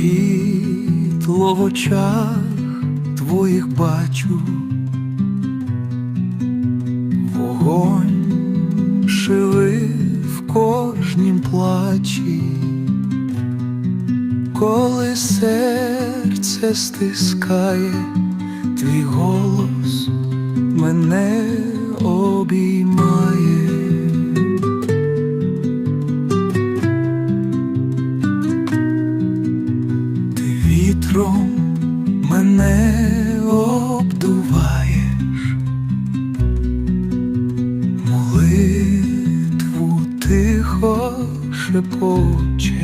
Світло в очах твоїх бачу, вогонь живий в кожнім плачі, коли серце стискає, твій голос мене обіймає. Вітром мене обдуваєш, молитву тихо шепочеш,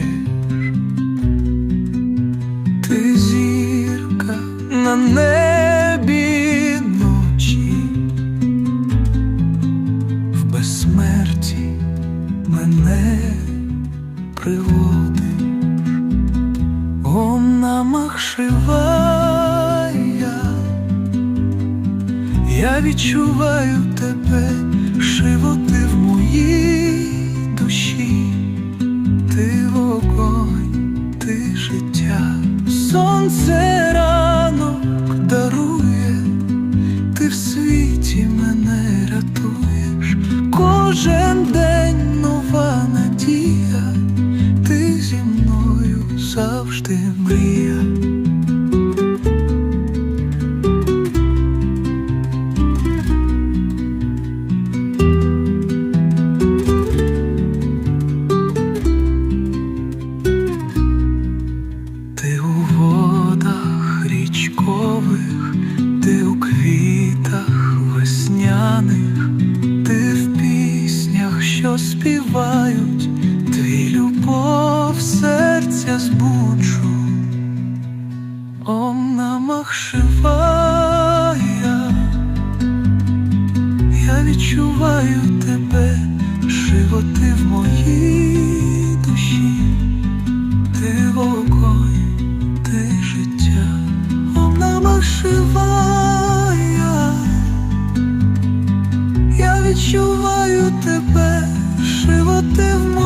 ти зірка на небі Он шивая, я відчуваю тебе, шивоти в моїй душі, ти вогонь, ти життя, сонце ранок дарує, ти в світі мене рятуєш, кожен завжди мрія. Ти у водах річкових, ти у квітах весняних, ти в піснях, що співають, Намах шивая, я відчуваю тебе, животи в моїй душі. Ти вогонь, ти життя, Ом намах шивая, я відчуваю тебе, животи в моїй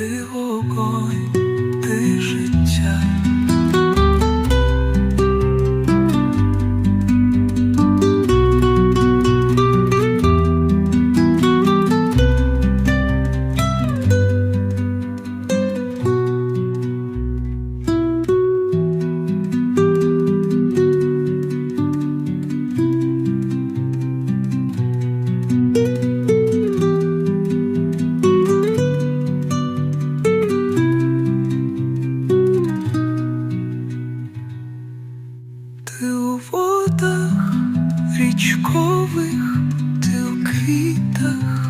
Vì 光 Ти у водах річкових, ти у квітах.